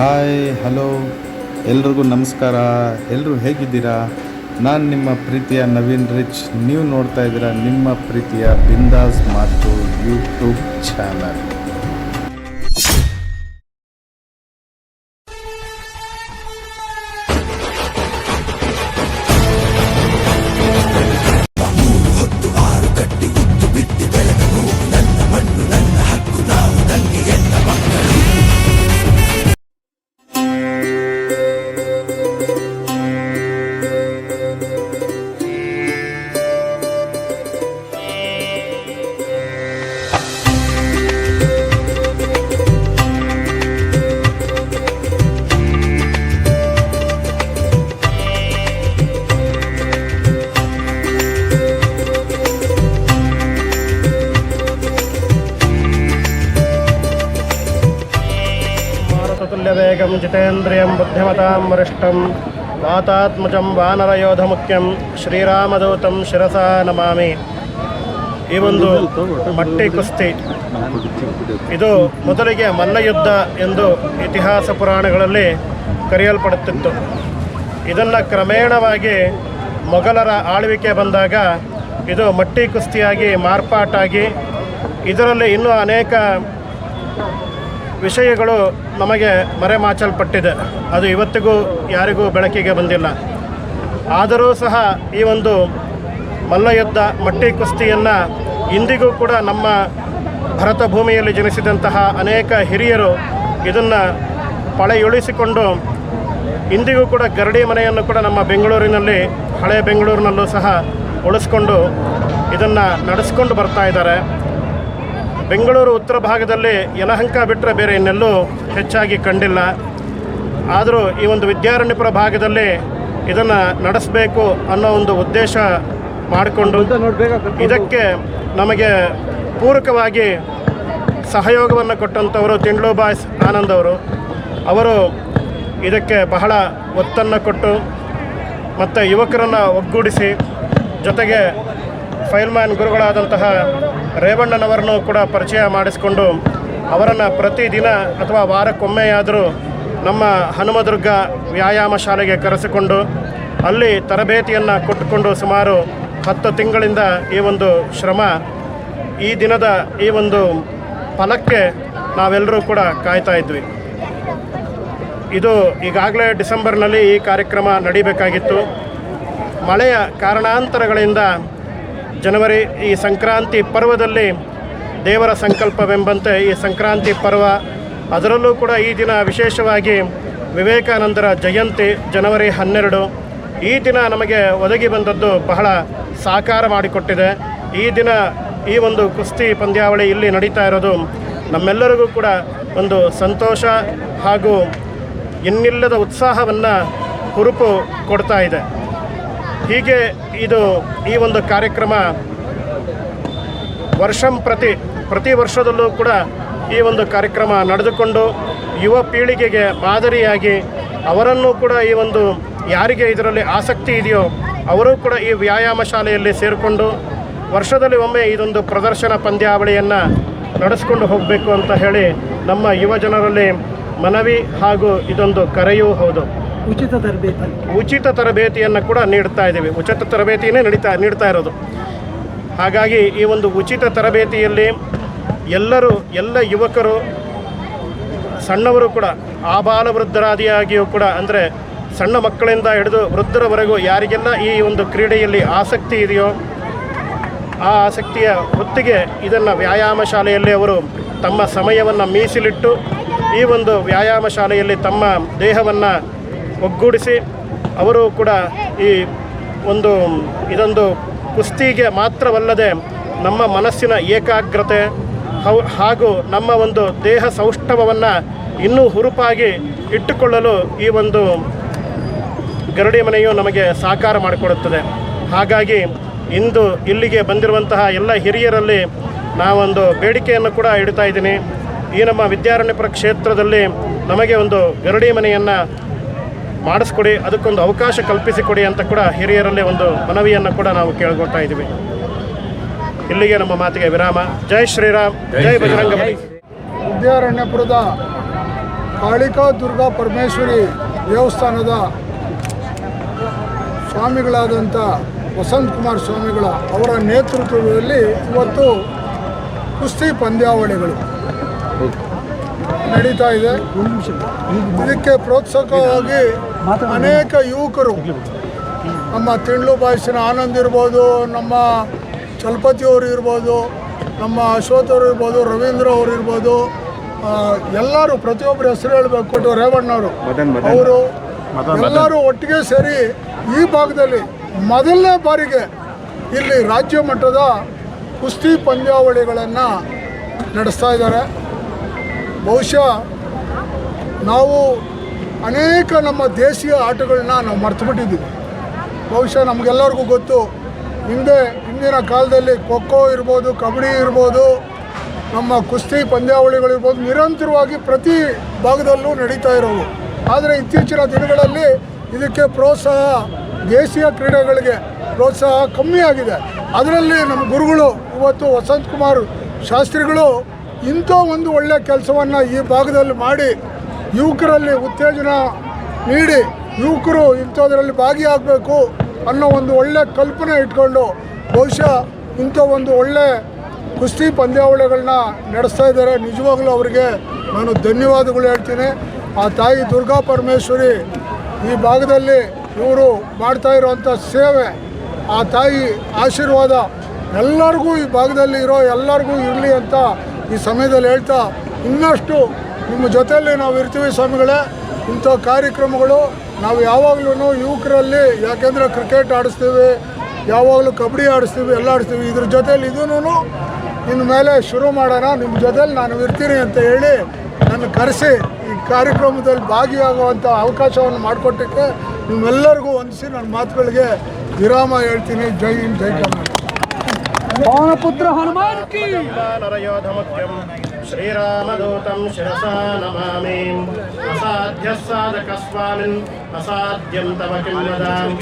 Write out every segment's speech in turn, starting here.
Hi hello ಎಲ್ರಿಗೂ ನಮಸ್ಕಾರ. ಎಲ್ಲರೂ ಹೇಗಿದ್ದೀರಾ? ನಾನು ನಿಮ್ಮ ಪ್ರೀತಿಯ ನವೀನ್ ರಿಚ್. ನೀವು ನೋಡ್ತಾ ಇದ್ದೀರಾ ನಿಮ್ಮ ಪ್ರೀತಿಯ ಬಿಂದಾಸ್ ಮಾತು ಯೂಟ್ಯೂಬ್ ಚಾನಲ್ जितेन्द्रियं बुद्धिमतां वरिष्ठं वातात्मजं वानरयोधमुख्यं ಶ್ರೀರಾಮದೂತಂ ಶಿರಸಾ ನಮಾಮಿ ಈ ಒಂದು ಮಟ್ಟಿ ಕುಸ್ತಿ ಇದು ಮೊದಲಿಗೆ ಮಲ್ಲಯುದ್ಧ ಎಂದು ಇತಿಹಾಸ ಪುರಾಣಗಳಲ್ಲಿ ಕರೆಯಲ್ಪಡುತ್ತಿತ್ತು ಇದನ್ನು ಕ್ರಮೇಣವಾಗಿ ಮೊಘಲರ ಆಳ್ವಿಕೆ ಬಂದಾಗ ಇದು ಮಟ್ಟಿ ಕುಸ್ತಿಯಾಗಿ ಮಾರ್ಪಾಟಾಗಿ ಇದರಲ್ಲಿ ಇನ್ನೂ ಅನೇಕ ವಿಷಯಗಳು ನಮಗೆ ಮರೆಮಾಚಲ್ಪಟ್ಟಿದೆ. ಅದು ಇವತ್ತಿಗೂ ಯಾರಿಗೂ ಬೆಳಕಿಗೆ ಬಂದಿಲ್ಲ. ಆದರೂ ಸಹ ಈ ಒಂದು ಮಲ್ಲಯುದ್ಧ ಮಟ್ಟಿ ಕುಸ್ತಿಯನ್ನು ಇಂದಿಗೂ ಕೂಡ ನಮ್ಮ ಭರತ ಭೂಮಿಯಲ್ಲಿ ಜನಿಸಿದಂತಹ ಅನೇಕ ಹಿರಿಯರು ಇದನ್ನು ಪಳೆಯುಳಿಸಿಕೊಂಡು ಇಂದಿಗೂ ಕೂಡ ಗರಡಿ ಮನೆಯನ್ನು ಕೂಡ ನಮ್ಮ ಬೆಂಗಳೂರಿನಲ್ಲಿ, ಹಳೆ ಬೆಂಗಳೂರಿನಲ್ಲೂ ಸಹ ಉಳಿಸ್ಕೊಂಡು ಇದನ್ನು ನಡೆಸ್ಕೊಂಡು ಬರ್ತಾ ಇದ್ದಾರೆ. ಬೆಂಗಳೂರು ಉತ್ತರ ಭಾಗದಲ್ಲಿ ಯಲಹಂಕ ಬಿಟ್ಟರೆ ಬೇರೆ ಇನ್ನೆಲ್ಲೂ ಹೆಚ್ಚಾಗಿ ಕಂಡಿಲ್ಲ. ಆದರೂ ಈ ಒಂದು ವಿದ್ಯಾರಣ್ಯಪುರ ಭಾಗದಲ್ಲಿ ಇದನ್ನು ನಡೆಸಬೇಕು ಅನ್ನೋ ಒಂದು ಉದ್ದೇಶ ಮಾಡಿಕೊಂಡು ಇದಕ್ಕೆ ನಮಗೆ ಪೂರಕವಾಗಿ ಸಹಯೋಗವನ್ನು ಕೊಟ್ಟಂಥವರು ತಿಂಡ್ಲು ಬಾಯ್ಸ್ ಆನಂದ್ ಅವರು. ಅವರು ಇದಕ್ಕೆ ಬಹಳ ಒತ್ತನ್ನು ಕೊಟ್ಟು ಮತ್ತು ಯುವಕರನ್ನು ಒಗ್ಗೂಡಿಸಿ ಜೊತೆಗೆ ಫೈಲ್ಮ್ಯಾನ್ ಗುರುಗಳಾದಂತಹ ರೇವಣ್ಣನವರನ್ನು ಕೂಡ ಪರಿಚಯ ಮಾಡಿಸಿಕೊಂಡು ಅವರನ್ನು ಪ್ರತಿದಿನ ಅಥವಾ ವಾರಕ್ಕೊಮ್ಮೆಯಾದರೂ ನಮ್ಮ ಹನುಮದುರ್ಗ ವ್ಯಾಯಾಮ ಶಾಲೆಗೆ ಕರೆಸಿಕೊಂಡು ಅಲ್ಲಿ ತರಬೇತಿಯನ್ನು ಕೊಟ್ಟುಕೊಂಡು ಸುಮಾರು ಹತ್ತು ತಿಂಗಳಿಂದ ಈ ಒಂದು ಶ್ರಮ, ಈ ದಿನದ ಈ ಒಂದು ಫಲಕ್ಕೆ ನಾವೆಲ್ಲರೂ ಕೂಡ ಕಾಯ್ತಾ ಇದ್ವಿ. ಇದು ಈಗಾಗಲೇ ಡಿಸೆಂಬರ್ನಲ್ಲಿ ಈ ಕಾರ್ಯಕ್ರಮ ನಡೀಬೇಕಾಗಿತ್ತು. ಮಳೆಯ ಕಾರಣಾಂತರಗಳಿಂದ ಜನವರಿ ಈ ಸಂಕ್ರಾಂತಿ ಪರ್ವದಲ್ಲಿ ದೇವರ ಸಂಕಲ್ಪವೆಂಬಂತೆ ಈ ಸಂಕ್ರಾಂತಿ ಪರ್ವ, ಅದರಲ್ಲೂ ಕೂಡ ಈ ದಿನ ವಿಶೇಷವಾಗಿ ವಿವೇಕಾನಂದರ ಜಯಂತಿ ಜನವರಿ ಹನ್ನೆರಡು. ಈ ದಿನ ನಮಗೆ ಒದಗಿ ಬಂದದ್ದು ಬಹಳ ಸಾಕಾರ ಮಾಡಿಕೊಟ್ಟಿದೆ. ಈ ದಿನ ಈ ಒಂದು ಕುಸ್ತಿ ಪಂದ್ಯಾವಳಿ ಇಲ್ಲಿ ನಡೀತಾ ಇರೋದು ನಮ್ಮೆಲ್ಲರಿಗೂ ಕೂಡ ಒಂದು ಸಂತೋಷ ಹಾಗೂ ಇನ್ನಿಲ್ಲದ ಉತ್ಸಾಹವನ್ನು ಹುರುಪು ಕೊಡ್ತಾ ಇದೆ. ಹೀಗೆ ಇದು ಈ ಒಂದು ಕಾರ್ಯಕ್ರಮ ವರ್ಷಂ ಪ್ರತಿ ಪ್ರತಿ ವರ್ಷದಲ್ಲೂ ಕೂಡ ಈ ಒಂದು ಕಾರ್ಯಕ್ರಮ ನಡೆದುಕೊಂಡು ಯುವ ಪೀಳಿಗೆಗೆ ಮಾದರಿಯಾಗಿ ಅವರನ್ನು ಕೂಡ ಈ ಒಂದು ಯಾರಿಗೆ ಇದರಲ್ಲಿ ಆಸಕ್ತಿ ಇದೆಯೋ ಅವರು ಕೂಡ ಈ ವ್ಯಾಯಾಮ ಶಾಲೆಯಲ್ಲಿ ಸೇರಿಕೊಂಡು ವರ್ಷದಲ್ಲಿ ಒಮ್ಮೆ ಇದೊಂದು ಪ್ರದರ್ಶನ ಪಂದ್ಯಾವಳಿಯನ್ನು ನಡೆಸ್ಕೊಂಡು ಹೋಗಬೇಕು ಅಂತ ಹೇಳಿ ನಮ್ಮ ಯುವ ಜನರಲ್ಲಿ ಮನವಿ ಹಾಗೂ ಇದೊಂದು ಕರೆಯೂ ಹೌದು. ಉಚಿತ ತರಬೇತಿ. ಉಚಿತ ತರಬೇತಿಯನ್ನು ಕೂಡ ನೀಡ್ತಾ ಇದ್ದೀವಿ. ಉಚಿತ ತರಬೇತಿಯೇ ನಡೀತಾ, ನೀಡ್ತಾ ಇರೋದು. ಹಾಗಾಗಿ ಈ ಒಂದು ಉಚಿತ ತರಬೇತಿಯಲ್ಲಿ ಎಲ್ಲರೂ, ಎಲ್ಲ ಯುವಕರು, ಸಣ್ಣವರು ಕೂಡ, ಆಬಾಲ ವೃದ್ಧರಾದಿಯಾಗಿಯೂ ಕೂಡ, ಅಂದರೆ ಸಣ್ಣ ಮಕ್ಕಳಿಂದ ಹಿಡಿದು ವೃದ್ಧರವರೆಗೂ ಯಾರಿಗೆಲ್ಲ ಈ ಒಂದು ಕ್ರೀಡೆಯಲ್ಲಿ ಆಸಕ್ತಿ ಇದೆಯೋ, ಆ ಆಸಕ್ತಿಯ ಹೊತ್ತಿಗೆ ಇದನ್ನು ವ್ಯಾಯಾಮ ಶಾಲೆಯಲ್ಲಿ ಅವರು ತಮ್ಮ ಸಮಯವನ್ನು ಮೀಸಲಿಟ್ಟು ಈ ಒಂದು ವ್ಯಾಯಾಮ ಶಾಲೆಯಲ್ಲಿ ತಮ್ಮ ದೇಹವನ್ನು ಒಗ್ಗೂಡಿಸಿ ಅವರು ಕೂಡ ಈ ಒಂದು ಇದೊಂದು ಕುಸ್ತಿಗೆ ಮಾತ್ರವಲ್ಲದೆ ನಮ್ಮ ಮನಸ್ಸಿನ ಏಕಾಗ್ರತೆ ಹಾಗೂ ನಮ್ಮ ಒಂದು ದೇಹ ಸೌಷ್ಠವವನ್ನು ಇನ್ನೂ ಹುರುಪಾಗಿ ಇಟ್ಟುಕೊಳ್ಳಲು ಈ ಒಂದು ಗರಡಿ ಮನೆಯು ನಮಗೆ ಸಾಕಾರ ಮಾಡಿಕೊಡುತ್ತದೆ. ಹಾಗಾಗಿ ಇಂದು ಇಲ್ಲಿಗೆ ಬಂದಿರುವಂತಹ ಎಲ್ಲ ಹಿರಿಯರಲ್ಲಿ ನಾವೊಂದು ಬೇಡಿಕೆಯನ್ನು ಕೂಡ ಇಡ್ತಾ ಇದ್ದೀನಿ. ಈ ನಮ್ಮ ವಿದ್ಯಾರಣ್ಯಪುರ ಕ್ಷೇತ್ರದಲ್ಲಿ ನಮಗೆ ಒಂದು ಗರಡಿ ಮನೆಯನ್ನು ಮಾಡಿಸ್ಕೊಡಿ ಅದಕ್ಕೊಂದು ಅವಕಾಶ ಕಲ್ಪಿಸಿಕೊಡಿ ಅಂತ ಕೂಡ ಹಿರಿಯರಲ್ಲಿ ಒಂದು ಮನವಿಯನ್ನು ಕೂಡ ನಾವು ಕೇಳ್ಕೊಳ್ತಾ ಇದ್ದೀವಿ. ಇಲ್ಲಿಗೆ ನಮ್ಮ ಮಾತಿಗೆ ವಿರಾಮ. ಜೈ ಶ್ರೀರಾಮ್ ಜೈ ಬಜರಂಗ ವಿದ್ಯಾರಣ್ಯಪುರದ ಕಾಳಿಕಾ ದುರ್ಗಾ ಪರಮೇಶ್ವರಿ ದೇವಸ್ಥಾನದ ಸ್ವಾಮಿಗಳಾದಂಥ ವಸಂತ್ ಕುಮಾರ್ ಸ್ವಾಮಿಗಳ ಅವರ ನೇತೃತ್ವದಲ್ಲಿ ಇವತ್ತು ಕುಸ್ತಿ ಪಂದ್ಯಾವಳಿಗಳು ನಡೀತಾ ಇದೆ. ಇದಕ್ಕೆ ಪ್ರೋತ್ಸಾಹವಾಗಿ ಅನೇಕ ಯುವಕರು ನಮ್ಮ ತಿಂಡ್ಲು ಬಾಯ್ಸಿನ ಆನಂದ್ ಇರ್ಬೋದು ನಮ್ಮ ಚಲಪತಿ ಅವರು ಇರ್ಬೋದು ನಮ್ಮ ಅಶ್ವಥ್ ಅವರು ಇರ್ಬೋದು ರವೀಂದ್ರ ಅವರು ಇರ್ಬೋದು ಎಲ್ಲರೂ ಪ್ರತಿಯೊಬ್ಬರು ಹೆಸರು ಹೇಳಬೇಕು ರೇವಣ್ಣವರು. ಅವರು ಎಲ್ಲರೂ ಒಟ್ಟಿಗೆ ಸೇರಿ ಈ ಭಾಗದಲ್ಲಿ ಮೊದಲನೇ ಬಾರಿಗೆ ಇಲ್ಲಿ ರಾಜ್ಯ ಮಟ್ಟದ ಕುಸ್ತಿ ಪಂದ್ಯಾವಳಿಗಳನ್ನು ನಡೆಸ್ತಾ ಇದ್ದಾರೆ. ಬಹುಶಃ ನಾವು ಅನೇಕ ನಮ್ಮ ದೇಶೀಯ ಆಟಗಳನ್ನ ನಾವು ಮರ್ತುಬಿಟ್ಟಿದ್ದೀವಿ. ಬಹುಶಃ ನಮಗೆಲ್ಲರಿಗೂ ಗೊತ್ತು, ಹಿಂದೆ ಹಿಂದಿನ ಕಾಲದಲ್ಲಿ ಖೋಖೋ ಇರ್ಬೋದು, ಕಬಡ್ಡಿ ಇರ್ಬೋದು, ನಮ್ಮ ಕುಸ್ತಿ ಪಂದ್ಯಾವಳಿಗಳಿರ್ಬೋದು ನಿರಂತರವಾಗಿ ಪ್ರತಿ ಭಾಗದಲ್ಲೂ ನಡೀತಾ ಇರೋವು. ಆದರೆ ಇತ್ತೀಚಿನ ದಿನಗಳಲ್ಲಿ ಇದಕ್ಕೆ ಪ್ರೋತ್ಸಾಹ, ದೇಶೀಯ ಕ್ರೀಡೆಗಳಿಗೆ ಪ್ರೋತ್ಸಾಹ ಕಮ್ಮಿ ಆಗಿದೆ. ಅದರಲ್ಲಿ ನಮ್ಮ ಗುರುಗಳು, ಇವತ್ತು ವಸಂತ್ ಕುಮಾರ್ ಶಾಸ್ತ್ರಿಗಳು ಇಂಥ ಒಂದು ಒಳ್ಳೆಯ ಕೆಲಸವನ್ನು ಈ ಭಾಗದಲ್ಲಿ ಮಾಡಿ ಯುವಕರಲ್ಲಿ ಉತ್ತೇಜನ ನೀಡಿ ಯುವಕರು ಇಂಥದ್ರಲ್ಲಿ ಭಾಗಿಯಾಗಬೇಕು ಅನ್ನೋ ಒಂದು ಒಳ್ಳೆ ಕಲ್ಪನೆ ಇಟ್ಕೊಂಡು ಬಹುಶಃ ಇಂಥ ಒಂದು ಒಳ್ಳೆ ಕುಸ್ತಿ ಪಂದ್ಯಾವಳಿಗಳನ್ನ ನಡೆಸ್ತಾ ಇದ್ದಾರೆ. ನಿಜವಾಗ್ಲೂ ಅವರಿಗೆ ನಾನು ಧನ್ಯವಾದಗಳು ಹೇಳ್ತೀನಿ. ಆ ತಾಯಿ ದುರ್ಗಾ ಪರಮೇಶ್ವರಿ ಈ ಭಾಗದಲ್ಲಿ ಇವರು ಮಾಡ್ತಾ ಇರುವಂಥ ಸೇವೆ, ಆ ತಾಯಿ ಆಶೀರ್ವಾದ ಎಲ್ಲರಿಗೂ ಈ ಭಾಗದಲ್ಲಿ ಇರೋ ಎಲ್ಲರಿಗೂ ಇರಲಿ ಅಂತ ಈ ಸಮಯದಲ್ಲಿ ಹೇಳ್ತಾ ಇನ್ನಷ್ಟು ನಿಮ್ಮ ಜೊತೆಯಲ್ಲಿ ನಾವು ಇರ್ತೀವಿ ಸ್ವಾಮಿಗಳೇ ಇಂಥ ಕಾರ್ಯಕ್ರಮಗಳು ನಾವು ಯಾವಾಗಲೂ ಯುವಕರಲ್ಲಿ ಯಾಕೆಂದರೆ ಕ್ರಿಕೆಟ್ ಆಡಿಸ್ತೀವಿ ಯಾವಾಗಲೂ ಕಬಡ್ಡಿ ಆಡಿಸ್ತೀವಿ ಎಲ್ಲ ಆಡಿಸ್ತೀವಿ. ಇದ್ರ ಜೊತೇಲಿ ಇದೂ ಇನ್ನು ಮೇಲೆ ಶುರು ಮಾಡೋಣ. ನಿಮ್ಮ ಜೊತೇಲಿ ನಾನು ಇರ್ತೀನಿ ಅಂತ ಹೇಳಿ ನನ್ನ ಕರೆಸಿ ಈ ಕಾರ್ಯಕ್ರಮದಲ್ಲಿ ಭಾಗಿಯಾಗುವಂಥ ಅವಕಾಶವನ್ನು ಮಾಡಿಕೊಟ್ಟಕ್ಕೆ ನಿಮ್ಮೆಲ್ಲರಿಗೂ ಹೊಂದಿಸಿ ನನ್ನ ಮಾತುಗಳಿಗೆ ವಿರಾಮ ಹೇಳ್ತೀನಿ. ಜೈ ಹಿಂದ್ ಜೈ ಕರ್ನಾಟಕ. ಪುತ್ರ ಹನುಮಾನ್ श्रीरामदूतं शिरसा नमामि। असाध्यः साधकस्वामिन्। असाध्यं तव किं वदामि?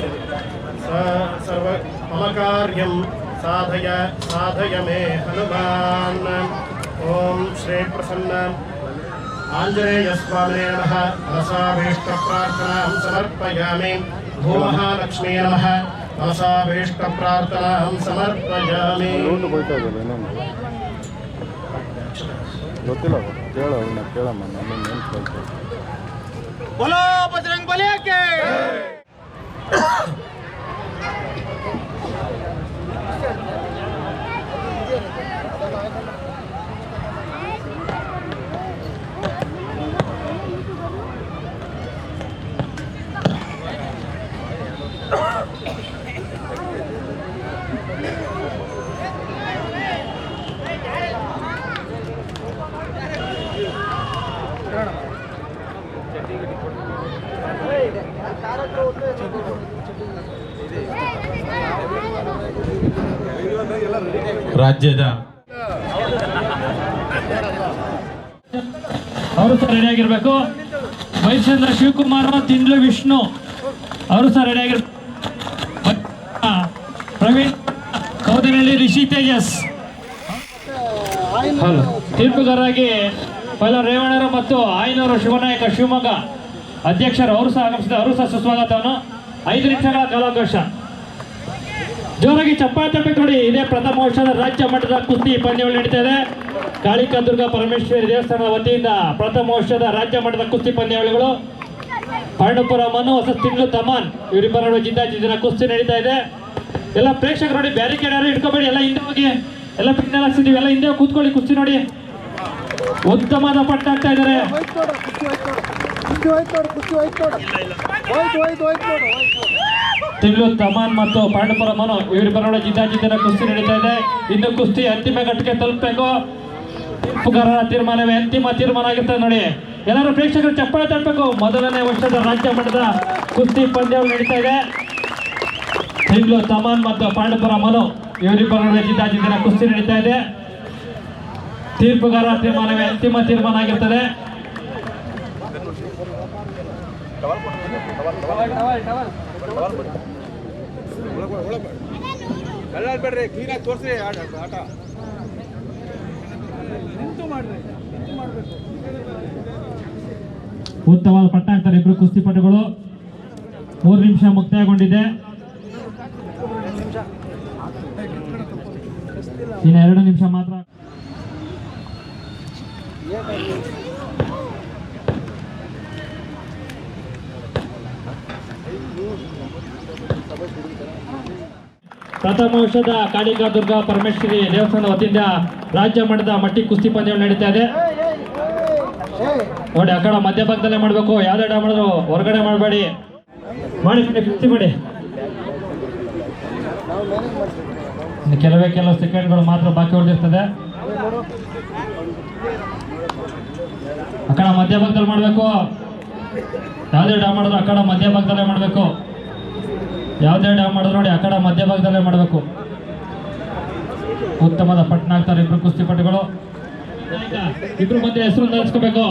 सर्व मम कार्यं साधय साधय मे हनुमान्। ॐ श्रीप्रसन्न। आञ्जनेयस्वामिने नमः। रसाभीष्टप्रार्थनां समर्पयामि। भूमहालक्ष्मी नमः। रसाभीष्टप्रार्थनां समर्पयामि। yo te ¡Hola, pues tranquilíate! Thank. ರಾಜ್ಯದ ಅವರು ಸಹ ರೆಡಿಯಾಗಿರ್ಬೇಕು ಮೈಸೂರಿನ ಶಿವಕುಮಾರ್ ತಿಂಡ್ಲು ವಿಷ್ಣು. ಅವರು ಸಹ ರೆಡಿಯಾಗಿರ್ಬೇಕು ಪ್ರವೀಣ್ ಕೌದನಹಳ್ಳಿ ರಿಷಿ ತೇಜಸ್. ತೀರ್ಪುಗಾರರಾಗಿ ಪೈಲ ರೇವಣ್ಣರು ಮತ್ತು ಆಯ್ನೂರು ಶಿವನಾಯಕ ಶಿವಮೊಗ್ಗ ಅಧ್ಯಕ್ಷರು ಅವರು ಸಹ ಆಗಮಿಸಿದ ಅವರು ಸಹ ಸುಸ್ವಾಗತವನ್ನು. ಐದು ನಿಮಿಷಗಳ ಕಾಲಾವಕಾಶ. ಜೋರಾಗಿ ಚಪ್ಪಾಳೆ ನೋಡಿ, ಇದೇ ಪ್ರಥಮ ವರ್ಷದ ರಾಜ್ಯ ಮಟ್ಟದ ಕುಸ್ತಿ ಪಂದ್ಯಾವಳಿ ನಡೀತಾ ಇದೆ. ಕಾಳಿಕಾ ದುರ್ಗಾ ಪರಮೇಶ್ವರಿ ದೇವಸ್ಥಾನದ ವತಿಯಿಂದ ಪ್ರಥಮ ವರ್ಷದ ರಾಜ್ಯ ಮಟ್ಟದ ಕುಸ್ತಿ ಪಂದ್ಯಾವಳಿಗಳು. ಪಾಂಡುಪುರ ಮನು ಹೊಸ ತಿಂಗಳು ತಮಾನ್ ಇವರಿಬ್ಬರ ಜಿದ್ದಾಜಿದ್ದಿನ ಕುಸ್ತಿ ನಡೀತಾ ಇದೆ. ಎಲ್ಲ ಪ್ರೇಕ್ಷಕರು ನೋಡಿ ಬ್ಯಾರಿಕೇಡ್ ಯಾರು ಇಟ್ಕೋಬೇಡಿ ಎಲ್ಲ ಹಿಂದೆ ಹೋಗಿ, ಎಲ್ಲ ಪಿಟ್ನೆಲ್ಲ ಹಾಕ್ಸಿದೀವಿ ಎಲ್ಲ ಹಿಂದೆ ಕೂತ್ಕೊಳ್ಳಿ ಕುಸ್ತಿ ನೋಡಿ. ಉತ್ತಮದ ಪಟ್ಟ ಹಾಕ್ತಾ ಇದ್ದಾರೆ. ಕುಸ್ತಿ ಹೋಯ್ತು ನೋಡು ಹೋಯ್ತು ನೋಡು ಹೋಯ್ತು ಹೋಯ್ತು ಹೋಯ್ತು ನೋಡು ತಮಾನ್ ಮತ್ತು ಪಾಂಡುಪುರ ಮನು ಇವರಿಬ್ಬರ ಜಿದ್ದಾಜಿದ್ದಿನ ಕುಸ್ತಿ ನಡೀತಾ ಇದೆ. ಇನ್ನು ಕುಸ್ತಿ ಅಂತಿಮ ಘಟ್ಟಕ್ಕೆ ತಲುಪಬೇಕು. ತೀರ್ಪುಗಾರರ ತೀರ್ಮಾನವೇ ಅಂತಿಮ ತೀರ್ಮಾನ ಆಗಿರ್ತದೆ ನೋಡಿ. ಎಲ್ಲರೂ ಪ್ರೇಕ್ಷಕರು ಚಪ್ಪಾಳೆ ತಟ್ಟಬೇಕು ಮೊದಲನೇ ವರ್ಷದ ರಾಜ್ಯ ಮಟ್ಟದ ಕುಸ್ತಿ ಪಂದ್ಯಗಳು ನಡೀತಾ ಇದೆ. ತಿಂಗಳು ತಮಾನ್ ಮತ್ತು ಪಾಂಡುಪುರ ಮನು ಇವರಿಬ್ಬರ ನಡುವೆ ಜಿದ್ದಾಜಿದ್ದಿನ ಕುಸ್ತಿ ನಡೀತಾ ಇದೆ. ತೀರ್ಪುಗಾರರ ತೀರ್ಮಾನವೇ ಅಂತಿಮ ತೀರ್ಮಾನ ಆಗಿರ್ತದೆ. ಉತ್ತಮವಾದ ಪಟ್ಟ ಆಗ್ತಾರೆ ಇಬ್ರು ಕುಸ್ತಿಪಟುಗಳು ಮೂರು ನಿಮಿಷ ಮುಕ್ತಾಯಗೊಂಡಿದೆ. ಇನ್ನು ಎರಡು ನಿಮಿಷ ಮಾತ್ರ. ಪ್ರಥಮ ವರ್ಷದ ಕಾಳಿಕಾ ದುರ್ಗಾ ಪರಮೇಶ್ವರಿ ದೇವಸ್ಥಾನ ವತಿಯಿಂದ ರಾಜ್ಯ ಮಟ್ಟದ ಮಟ್ಟಿ ಕುಸ್ತಿ ಪಂದ್ಯಗಳು ನಡೀತಾ ಇದೆ. ನೋಡಿ, ಆ ಕಡೆ ಮಧ್ಯಭಾಗದಲ್ಲೇ ಮಾಡಬೇಕು. ಯಾವುದೇ ಡಾ ಮಾಡಿದ್ರು ಹೊರಗಡೆ ಮಾಡಬೇಡಿ. ಮಾಡಿ ಕುಸ್ತಿ ಮಾಡಿ. ಕೆಲವೇ, ಕೆಲವು ಸೆಕೆಂಡ್ಗಳು ಮಾತ್ರ ಬಾಕಿ ಉಳಿದಿರ್ತದೆ. ಆ ಕಡೆ ಮಧ್ಯಭಾಗದಲ್ಲಿ ಮಾಡಬೇಕು. ಯಾವುದೇ ಡಾ ಮಾಡಿದ್ರು ಆ ಕಡೆ ಮಧ್ಯಭಾಗದಲ್ಲೇ ಮಾಡಬೇಕು. ಯಾವುದೇ ಡ್ಯಾಮ್ ಮಾಡಿದ್ರು ನೋಡಿ ಆ ಕಡೆ ಮಧ್ಯಭಾಗದಲ್ಲೇ ಮಾಡಬೇಕು. ಉತ್ತಮದ ಪಟ್ನ ಆಗ್ತಾರೆ ಇಬ್ರು ಕುಸ್ತಿಪಟುಗಳು ಇಬ್ರು ಮಧ್ಯೆ ಹೆಸರು ನಡೆಸ್ಕೋಬೇಕು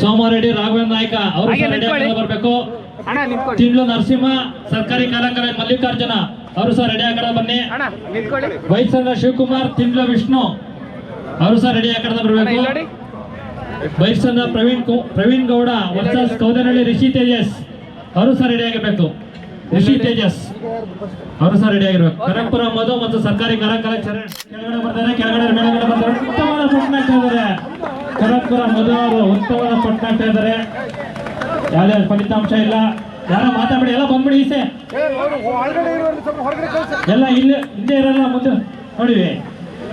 ಸೋಮಾರೆಡ್ಡಿ ರಾಘವೇಂದ್ರ ನಾಯ್ಕ ಅವರು ಸಹ ರೆಡಿ ಆಗಿ ಬರಬೇಕು. ತಿಂಡ್ಲು ನರಸಿಂಹ ಸರ್ಕಾರಿ ಕಲಾ ಕಾಲೇಜ್ ಮಲ್ಲಿಕಾರ್ಜುನ ಅವರು ಸಹ ರೆಡಿ ಆಕಡೆ ಬನ್ನಿ. ಬೈಸಂದ್ರ ಶಿವಕುಮಾರ್ ತಿಂಡ್ಲು ವಿಷ್ಣು ಅವರು ಸಹ ರೆಡಿ ಆಕಡೆ ಬರಬೇಕು. ಬೈಸಂದ್ರ ಪ್ರವೀಣ್ ಪ್ರವೀಣ್ ಗೌಡ ವರ್ಸಸ್ ಕೌದನಹಳ್ಳಿ ರಿಷಿ ತೇಜಸ್ ಅವರು ಸಹ ರೆಡಿ ಆಗಿರ್ಬೇಕು. ಋಷಿ ತೇಜಸ್. ಅವರು ಸಹ ರೆಡಿ ಆಗಿರ್ಬೇಕು. ಕನಕಪುರ ಮಧು ಮತ್ತು ಸರ್ಕಾರಿ ಕಲಾ ಕಾಲೇಜ್ ಚರಣ್ ಕೆಳಗಡೆ ಬರ್ತಾರೆ, ಕೆಳಗಡೆ ಮೇಲ್ಗಡೆ ಬರ್ತಾರೆ. ಉತ್ತಮವಾದ ಪಟ್ಟ ಆಗ್ತಾ ಇದ್ದಾರೆ. ಕನಕಪುರ ಮಧು ಅವರು ಉತ್ತಮವಾದ ಪಟ್ಟ ಆಗ್ತಾ ಇದ್ದಾರೆ. ಯಾವುದೇ ಫಲಿತಾಂಶ ಇಲ್ಲ. ಯಾರ ಮಾತಾಡಿ ಎಲ್ಲ ಬಂದ್ಬಿಡಿ ಈಸೆ. ಎಲ್ಲ ಇಲ್ಲ ಹಿಂದೆ ಇರಲ್ಲ, ಮುಂದೆ ನೋಡಿ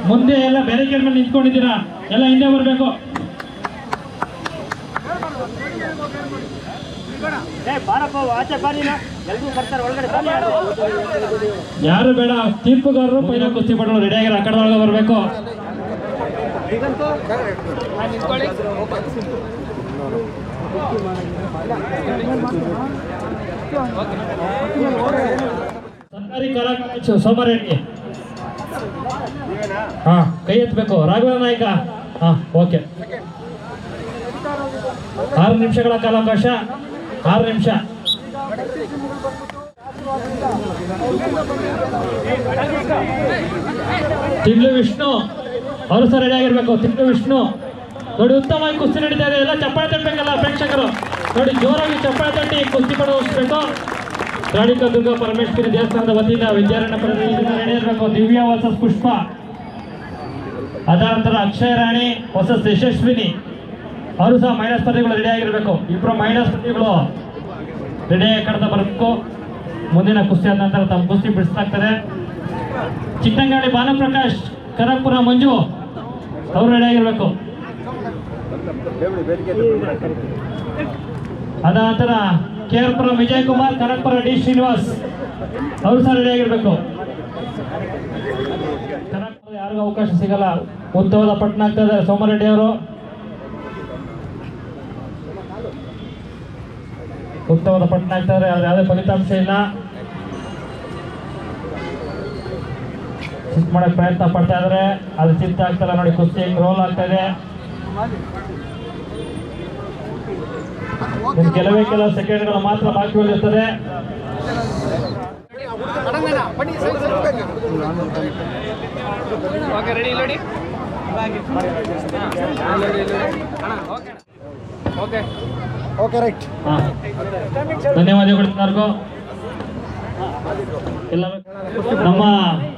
ಮುಂದೆ ಎಲ್ಲ ಬೇರೆ ಮೇಲೆ ನಿಂತ್ಕೊಂಡಿದ್ದೀರಾ? ಎಲ್ಲ ಹಿಂದೆ ಬರಬೇಕು. ಯಾರು ಬೇಡ, ತೀರ್ಪುಗಾರರು ಪೈನ ಕುಸ್ತಿ ಪಡೋರು ರೆಡಿ ಆ ಕಡೆ ಒಳಗೆ ಬರಬೇಕು. ಸರ್ಕಾರಿ ಕಲಾ ಸೋಮರೆಡ್ಡಿ ಹಾ, ಕೈ ಎತ್ತಬೇಕು. ರಾಘವೇಂದ್ರ ನಾಯ್ಕ. ಹಾ, ಓಕೆ. ಆರು ನಿಮಿಷಗಳ ಕಾಲಾವಕಾಶ. ಆರು ನಿಮಿಷ. ತಿಂಗಳು ವಿಷ್ಣು, ಅವರು ಸಹ ರೆಡಿ ಆಗಿರ್ಬೇಕು. ತಿಂಗಳು ವಿಷ್ಣು. ನೋಡಿ, ಉತ್ತಮವಾಗಿ ಕುಸ್ತಿ ನಡೀತಾ ಎಲ್ಲ ಚಪ್ಪಾಳೆ ತಟ್ಟಬೇಕಲ್ಲ ಪ್ರೇಕ್ಷಕರು. ನೋಡಿ, ಜೋರಾಗಿ ಚಪ್ಪಾಳೆ ತಟ್ಟಿ ಕುಸ್ತಿ ಪಡೋಸ್ಬೇಕು ರಾಣಿಕ ದುರ್ಗ ಪರಮೇಶ್ವರಿ ದೇವಸ್ಥಾನದ ವತಿಯಿಂದ ವಿದ್ಯಾರಣ್ಯ ನಡೆಯಬೇಕು ದಿವ್ಯಾ ವರ್ಸಸ್ ಪುಷ್ಪ. ಅದಾದ ನಂತರ ಅಕ್ಷಯ ರಾಣಿ, ಹೊಸ ಯಶಸ್ವಿನಿ. ಅವರು ಸಹ ಮಹಿಳಾ ಸ್ಪರ್ಧಿಗಳು ರೆಡಿ ಆಗಿರಬೇಕು. ಇಬ್ಬರು ಮಹಿಳಾ ಸ್ಪರ್ಧಿಗಳು ರೆಡಿ ಆಗಿ ಕಡ್ತಾ ಬರಬೇಕು. ಮುಂದಿನ ಕುಸ್ತಿ ಆದ ನಂತರ ತಮ್ಮ ಕುಸ್ತಿ ಬಿಡಿಸಲಾಗ್ತದೆ. ಚಿಕ್ಕಂಗಾಡಿ ಬಾಲಪ್ರಕಾಶ್ ಕನಕಪುರ ಮಂಜು, ಅವರು ರೆಡಿ ಆಗಿರ್ಬೇಕು. ಅದ ನಂತರ K R Pura Vijay Kumar Kanakapura D Srinivas, ಅವರು ಸಹ ರೆಡಿ ಆಗಿರ್ಬೇಕು. ಕನಕಪುರ ಯಾರಿಗೂ ಅವಕಾಶ ಸಿಗಲ್ಲ. ಉತ್ತಮದ ಪಟ್ಟಣ ಆಗ್ತದೆ ಸೋಮರೆಡ್ಡಿ ಅವರು. ಉತ್ತಮವಾದ ಪಟ್ಟಣ ಆಗ್ತಾರೆ ಆದ್ರೆ ಯಾವುದೇ ಫಲಿತಾಂಶ ಇಲ್ಲ. ಚಿತ್ ಮಾಡಕ್ ಪ್ರಯತ್ನ ಪಡ್ತಾ ಇದಾರೆ. ಅದು ಚಿತ್ತ ಆಗ್ತಲ್ಲ ನೋಡಿ, ಕುಸ್ತಿ ಹೆಂಗ್ ರೋಲ್ ಆಗ್ತಾ ಇದೆ. ಕೆಲವೇ ಕೆಲವು ಸೆಕೆಂಡ್ಗಳು ಮಾತ್ರ ಬಾಕಿ ಉಳಿದಿರ್ತದೆ ರೈಟ್ ಧನ್ಯವಾದಗಳು ನಮ್ಮ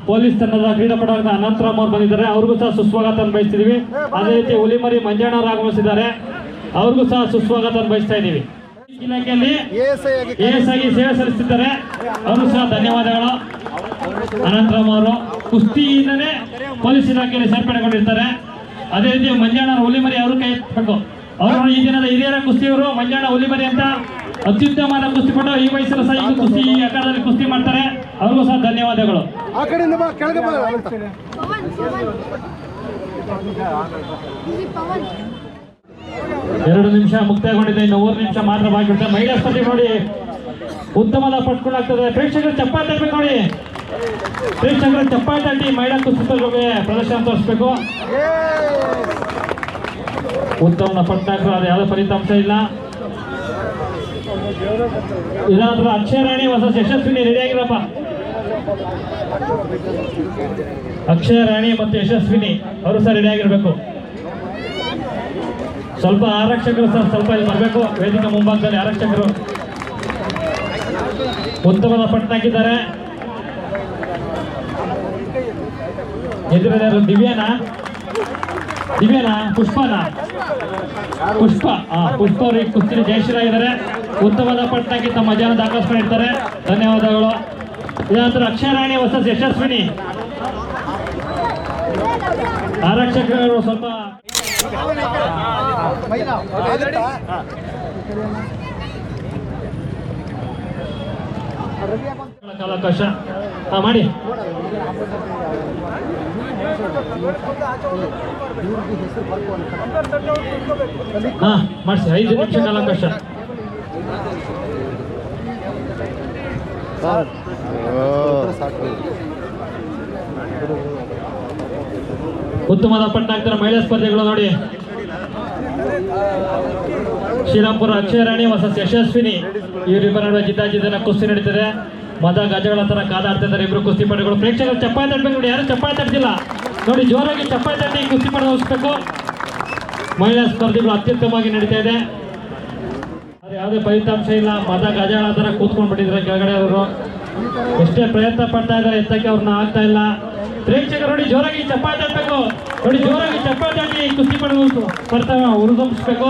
ಪೊಲೀಸ್ ತಂಡದ ಕ್ರೀಡಾಪಟ ಅನಂತರಾಮ್ ಅವರು ಬಂದಿದ್ದಾರೆ. ಅವ್ರಿಗೂ ಸಹ ಸುಸ್ವಾಗತ ಬಯಸ್ತಿದೀವಿ. ಅದೇ ರೀತಿ ಹುಲಿಮರಿ ಮಂಜಣ್ಣವರು ಆಗಮಿಸಿದ್ದಾರೆ. ಅವ್ರಿಗೂ ಸಹ ಸುಸ್ವಾಗತ ಬಯಸ್ತಾ ಇದ್ದೀವಿ. ಇಲಾಖೆಯಲ್ಲಿ ಎಸ್ ಆಗಿ ಸೇವೆ ಸಲ್ಲಿಸ್ತಿದ್ದಾರೆ. ಅವರು ಸಹ ಧನ್ಯವಾದಗಳು. ಅನಂತರಾಮ್ ಅವರು ಕುಸ್ತಿಯಿಂದನೇ ಪೊಲೀಸ್ ಇಲಾಖೆಯಲ್ಲಿ ಸೇರ್ಪಡೆಗೊಂಡಿರ್ತಾರೆ. ಅದೇ ರೀತಿ ಮಂಜಣ್ಣ ಹುಲಿಮರಿ ಅವರು ಕೈ ಎತ್ತಬೇಕು ಅವರು ಈ ದಿನದ ಹಿರಿಯರ ಕುಸ್ತಿಯವರು ಮಂಜಾಣ ಹುಲಿಮರಿ ಅಂತ ಅತ್ಯುತ್ತಮವಾದ ಕುಸ್ತಿಪಟು ಈ ವಯಸ್ಸಲ್ಲಿ ಸಹ ಈಗ ಕುಸ್ತಿ ಈ ಆಕಾರದಲ್ಲಿ ಕುಸ್ತಿ ಮಾಡ್ತಾರೆ. ಅವ್ರಿಗೂ ಸಹ ಧನ್ಯವಾದಗಳು. ಎರಡು ನಿಮಿಷ ಮುಕ್ತಾಯಗೊಂಡಿದೆ ಇನ್ನು ಮೂರು ನಿಮಿಷ ಮಾತ್ರ ಬಾಕಿ ಇರುತ್ತೆ ಮಹಿಳಾ ಸ್ಪರ್ಧೆ ನೋಡಿ ಉತ್ತಮದ ಪಟ್ಕೊಂಡಾಗ್ತದೆ ಪ್ರೇಕ್ಷಕರು ಆಗ್ಬೇಕು ನೋಡಿ. ಪ್ರೇಕ್ಷಕರು ಚಪ್ಪಾಳೆ ತಟ್ಟಿ ಮಹಿಳಾ ಕುಸ್ತಿ ಬಗ್ಗೆ ಪ್ರದರ್ಶನ ತೋರಿಸ್ಬೇಕು. ಉತ್ತಮದ ಪಟ್ನಾಗ್ತದೆ ಅದು ಯಾವುದೇ ಫಲಿತಾಂಶ ಇಲ್ಲ. ಇದಾದ್ರ ಅಕ್ಷಯ ರಾಣಿ ಹೊಸ ಯಶಸ್ವಿನಿ ರೆಡಿ ಆಗಿರಪ್ಪ. ಅಕ್ಷಯ ರಾಣಿ ಮತ್ತು ಯಶಸ್ವಿನಿ, ಅವರು ಸಹ ರೆಡಿ ಆಗಿರ್ಬೇಕು. ಸ್ವಲ್ಪ ಆರಕ್ಷಕರು ಸರ್ ಸ್ವಲ್ಪ ಇಲ್ಲಿ ಬರಬೇಕು. ವೇದಿಕೆ ಮುಂಭಾಗದಲ್ಲಿ ಆರಕ್ಷಕರು ಉತ್ತಮದ ಪಟ್ಟಾಕಿದ್ದಾರೆ ದಿವ್ಯಾನ ದಿವ್ಯಾನಾ. ದಿವ್ಯಾನಾ ಪುಷ್ಪನಾ? ಪುಷ್ಪ ಪುಷ್ಪ ಅವರಿಗೆ ಜಯಶ್ರೀ ಇದ್ದಾರೆ ಉತ್ತಮದ ಪಟ್ಟಣಕ್ಕೆ ತಮ್ಮ ಜನ ದಾಖಲಿಸ್ಕೊಂಡಿರ್ತಾರೆ ಧನ್ಯವಾದಗಳು. ಇದಂತರ ಅಕ್ಷರಾಣಿ ಹೊಸ ಯಶಸ್ವಿನಿ. ಆರಕ್ಷಕರು ಸ್ವಲ್ಪ ಕಾಲಾವಕಾಶ ಹಾ ಮಾಡಿ. ಹಾ, ಮಾಡಿಸಿ. ಐದು ನಿಮಿಷ ಕಾಲಾವಕಾಶ ಉತ್ತಮದ ಪಟ್ಟ ಹಾಕ್ತಾರೆ ಮಹಿಳಾ ಸ್ಪರ್ಧೆಗಳು ನೋಡಿ. ಶ್ರೀರಾಮ್ಪುರ ಅಕ್ಷಯರಾಣಿ ಹೊಸ ಯಶಸ್ವಿನಿ. ಇವರಿಬ್ಬರ ನಡುವೆ ಜಿದ್ದಾಜಿದ್ದನ ಕುಸ್ತಿ ನಡೀತದೆ. ಮದ ಗಜಗಳ ಹತ್ರ ಕಾದಾಡ್ತಾ ಇದ್ದಾರೆ ಇಬ್ಬರು ಕುಸ್ತಿ ಪಡೆಗಳು ಪ್ರೇಕ್ಷಕರು ಚಪ್ಪಾಳೆ ತಟ್ಟಬೇಕು ನೋಡಿ, ಯಾರು ಚಪ್ಪಾಳೆ ತಟ್ಟಿಲ್ಲ ನೋಡಿ, ಜೋರಾಗಿ ಚಪ್ಪಾಳೆ ತಟ್ಟಿ ಕುಸ್ತಿ ಹೋಗಿಸ್ಬೇಕು ಮಹಿಳಾ ಸ್ಪರ್ಧೆಗಳು ಅತ್ಯುತ್ತಮವಾಗಿ ನಡೀತಾ ಇದೆ. ಆದರೆ ಯಾವುದೇ ಫಲಿತಾಂಶ ಇಲ್ಲ. ಮದ ಗಜಗಳ ಹತ್ರ ಕೂತ್ಕೊಂಡು ಬಿಟ್ಟಿದ್ದಾರೆ ಕೆಳಗಡೆ ಅವರು. ಎಷ್ಟೇ ಪ್ರಯತ್ನ ಪಡ್ತಾ ಇದ್ದಾರೆ, ಎತ್ತಕ್ಕೆ ಅವ್ರನ್ನ ಆಗ್ತಾ ಇಲ್ಲ. ಪ್ರೇಕ್ಷಕರು ನೋಡಿ, ಜೋರಾಗಿ ಚಪ್ಪಾಳೆ ತಟ್ಟಬೇಕು ನೋಡಿ, ಜೋರಾಗಿ ಚಪ್ಪಾಳೆ ತಟ್ಟಿ ಕುಸ್ತಿ ಪಡೆದು ಬರ್ತಾವೆ ಹುರಿದುಂಬಿಸ್ಬೇಕು.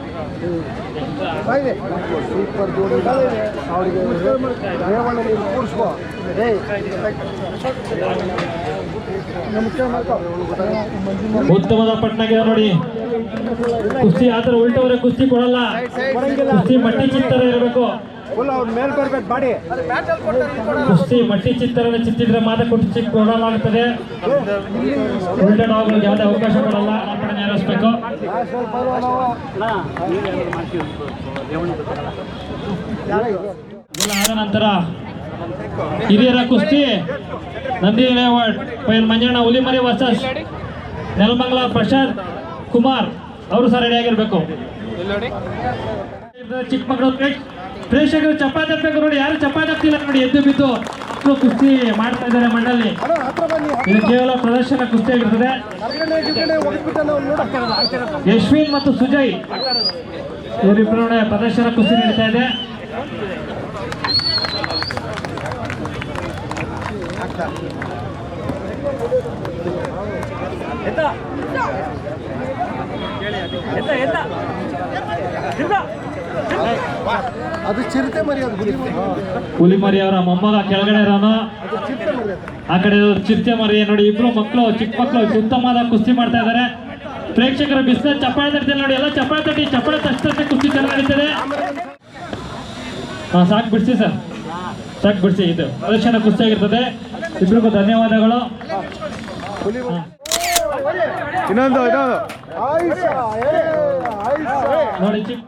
ಸೂಪರ್ ಜೋಡಿ ಅವರಿಗೆ ಕೂರಿಸ್ಕೋ ನಮಸ್ಕಾರ ಉತ್ತಮದ ಪಟ್ನಾಗ ನೋಡಿ. ಕುಸ್ತಿ ಆತರ ಉಲ್ಟವರೆ ಕುಸ್ತಿ ಕೊಡಲ್ಲ. ಕುಸ್ತಿ ಮಟ್ಟಿ ಚಿತ್ತರ ಇರಬೇಕು. ಕುಸ್ತಿ, ಮಟ್ಟಿ ಚಿತ್ತರ ಚಿತ್ತಿದ್ರೆ ಮಾತ್ರ ಕುಸ್ತಿ ಕೊಡಲಾಗುತ್ತದೆ ಉಲ್ಟ ಡಾಗ್ಗಳಿಗೆ ಯಾವುದೇ ಅವಕಾಶ ಕೊಡಲ್ಲ. ಆ ಕಡೆ ಇದೆಲ್ಲ ಆದ ನಂತರ ಹಿರಿಯರ ಕುಸ್ತಿ, ನಂದಿ ಲೇಔಟ್, ಪೈಲ್ ಮಂಜಣ್ಣ, ಹುಲಿಮರಿ ವರ್ಸಸ್, ನೆಲಮಂಗಲ ಪ್ರಶಾಂತ್ ಕುಮಾರ್, ಅವರು ಸಹ ರೆಡಿ ಆಗಿರ್ಬೇಕು. ಚಿಕ್ಕಮಗಳೂರು ಪ್ರೇಕ್ಷಕರು ಚಪಾತಿ ತಟ್ಟಬೇಕು ನೋಡಿ ಯಾರು ಚಪಾತಿ ಹಾಕ್ತಿಲ್ಲ ನೋಡಿ ಎದ್ದು ಬಿದ್ದು ಮಕ್ಕಳು ಕುಸ್ತಿ ಮಾಡ್ತಾ ಇದ್ದಾರೆ ಮಣ್ಣಲ್ಲಿ. ಇದು ಕೇವಲ ಪ್ರದರ್ಶನ ಕುಸ್ತಿ ಆಗಿರ್ತದೆ. ಯಶ್ವಿನ್ ಮತ್ತು ಸುಜಯ್ ಇವರಿಬ್ಬರು ಪ್ರದರ್ಶನ ಕುಸ್ತಿ ನೀಡ್ತಾ ಇದೆ. ಅದು ಚಿರತೆ ಮರಿ ಅದು ಬಿಡಿ ಹುಲಿಮರಿ ಅವರ ಮೊಮ್ಮಗ ಕೆಳಗಡೆ ಇರೋನು ಆ ಕಡೆ ಚಿರತೆ ಮರಿ ನೋಡಿ ಇಬ್ರು ಮಕ್ಕಳು ಚಿಕ್ಕ ಮಕ್ಕಳು ಉತ್ತಮವಾದ ಕುಸ್ತಿ ಮಾಡ್ತಾ ಇದ್ದಾರೆ. ಪ್ರೇಕ್ಷಕರ ಬಿಸಿಲ ಚಪ್ಪಾಳೆ ತಟ್ತಾರೆ ನೋಡಿ ಎಲ್ಲ ಚಪ್ಪಾಳೆ ತಟ್ಟಿ ಚಪ್ಪಾಳೆ ತಟ್ಟೆ ಕುಸ್ತಿ ಚೆನ್ನಾಗಿ ನಡೀತದೆ ಹಾ ಸಾಕು ಬಿಡಿಸಿ ಸರ್. ಸಾಕು ಬಿಡಿಸಿ ಇದು ಪ್ರದರ್ಶನ ಕುಸ್ತಿ ಆಗಿರ್ತದೆ ಇಬ್ರಿಗೂ ಧನ್ಯವಾದಗಳು. ಇನ್ನೊಂದು ನೋಡಿ ಚಿಕ್ಕ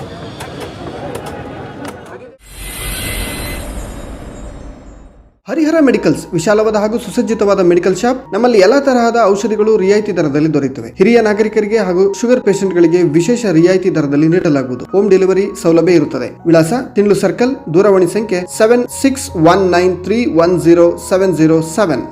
ಹರಿಹರ ಮೆಡಿಕಲ್ಸ್ ವಿಶಾಲವಾದ ಹಾಗೂ ಸುಸಜ್ಜಿತವಾದ ಮೆಡಿಕಲ್ ಶಾಪ್ ನಮ್ಮಲ್ಲಿ ಎಲ್ಲಾ ತರಹದ ಔಷಧಿಗಳು ರಿಯಾಯಿತಿ ದರದಲ್ಲಿ ದೊರೆಯುತ್ತವೆ. ಹಿರಿಯ ನಾಗರಿಕರಿಗೆ ಹಾಗೂ ಶುಗರ್ ಪೇಷಂಟ್ಗಳಿಗೆ ವಿಶೇಷ ರಿಯಾಯಿತಿ ದರದಲ್ಲಿ ನೀಡಲಾಗುವುದು. ಹೋಮ್ ಡೆಲಿವರಿ ಸೌಲಭ್ಯ ಇರುತ್ತದೆ. ವಿಳಾಸ ತಿಂಡ್ಲು ಸರ್ಕಲ್ ದೂರವಾಣಿ ಸಂಖ್ಯೆ seven six one nine three one zero seven zero seven